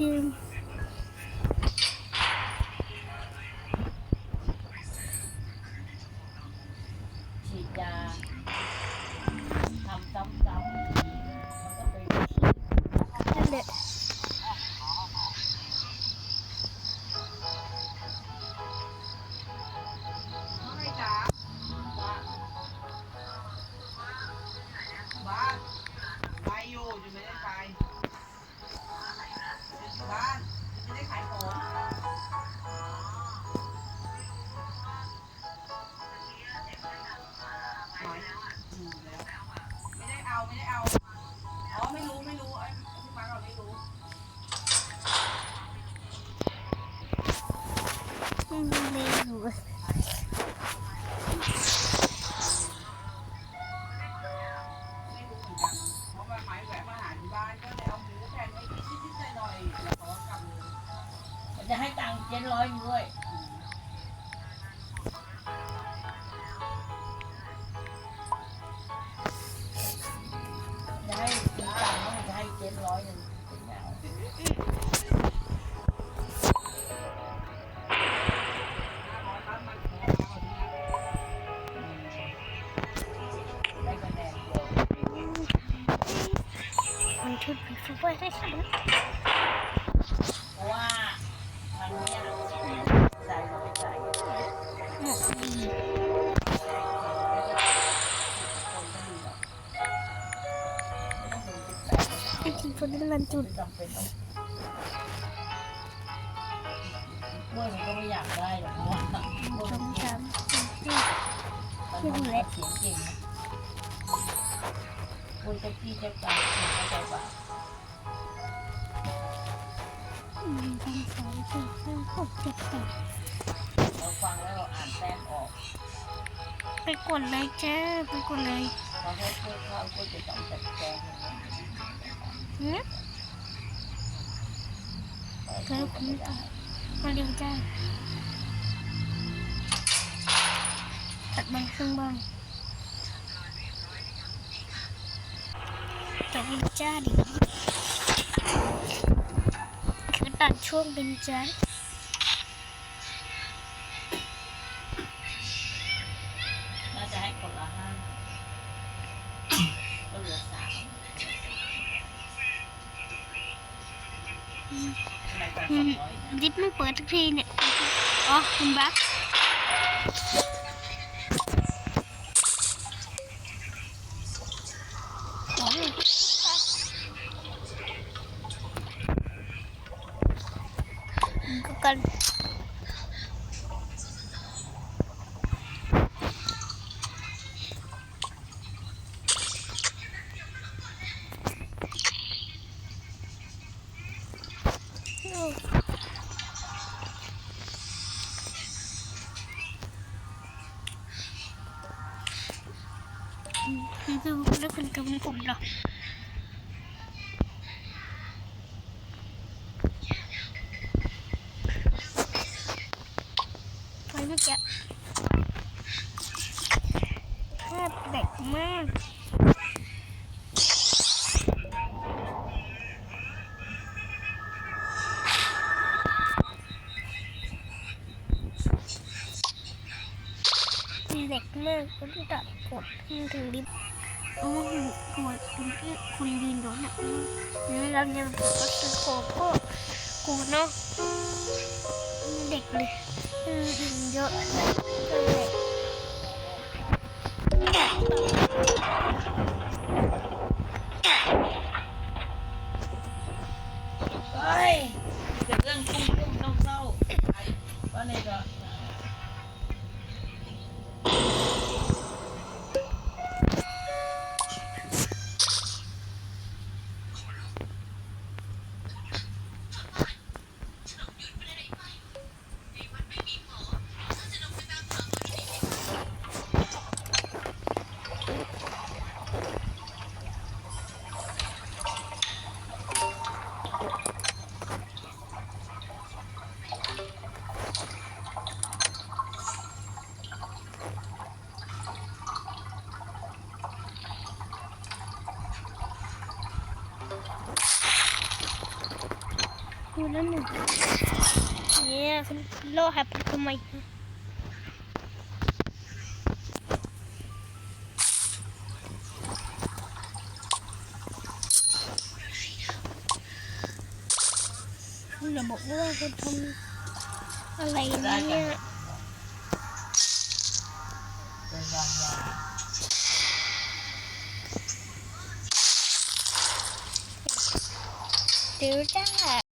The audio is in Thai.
เดิมฉีดย ไม่ได้เอาไม่ได้เอา อ๋อไม่รู้ไม่รู้ไอ้พี่มาร์คเราไม่รู้ ไม่มีเลยอยู่ไม่รู้เหมือนกันเพราะว่าไม้แหวะมาหาที่บ้านก็เลยเอาหมูแผ่นไว้นิดๆหน่อยๆแล้วก็กลับเลย จะให้ตังค์เจ็ดร้อยด้วยจ มันขอมาวันนี้ ได้คะแนนเดียว มันชุดไปฟุตบอลได้ค่ะ เพราะว่าทางเนี้ยใส่ลงใส่ หมดดี คนก็ดีหรอกไม่ต้องถึงสิบแปด ไอ้ที่ฟุตบอลมันจุด เมื่อมันก็ไม่อยากได้หรอกเพราะว่าเมื่อสมัองเก่สามสี่มันต้องเสียงเก่งนะคุยกับพี่เจ้าการเข้าใจป่ะหนึ่งสองสามสี่ห้าหกเจ็ดแปดเราฟังแล้วเราอ่านแต้มออกไปกดเลยจ้าไปกดเลยพอเขาพูดเข้าก็จะต้องจัดแจงอย่างนี้หืมเธอคุณไม่ได้ มาเร็วจ้าตัดใบครึ่งบ้างตัดเป็นจ้าดิคือตัดช่วงเป็นจ้าน่าจะให้คนละห้าก็เหลือสาม ทำไมต้องสองร้อยนะดิฟไม่เปิดทุกทีเนี่ย อ๋อคุณบักโอ้ยก็ กันโอ้คือคือแล้วคุณกับผมเหรอไปเมื่อกี้ภาพเด็กมาก กมากก็ตัดกดขึ้นถึงดิบโอ้โหกดคุณพี่คุณดินอยู่น่ะนี่เราเนี่ยก็คือโคโก้กูเนาะเด็กเลยเยอะเลย كلنا يا لوحة بركمي là một đứa con thông này nha. Tiểu trắng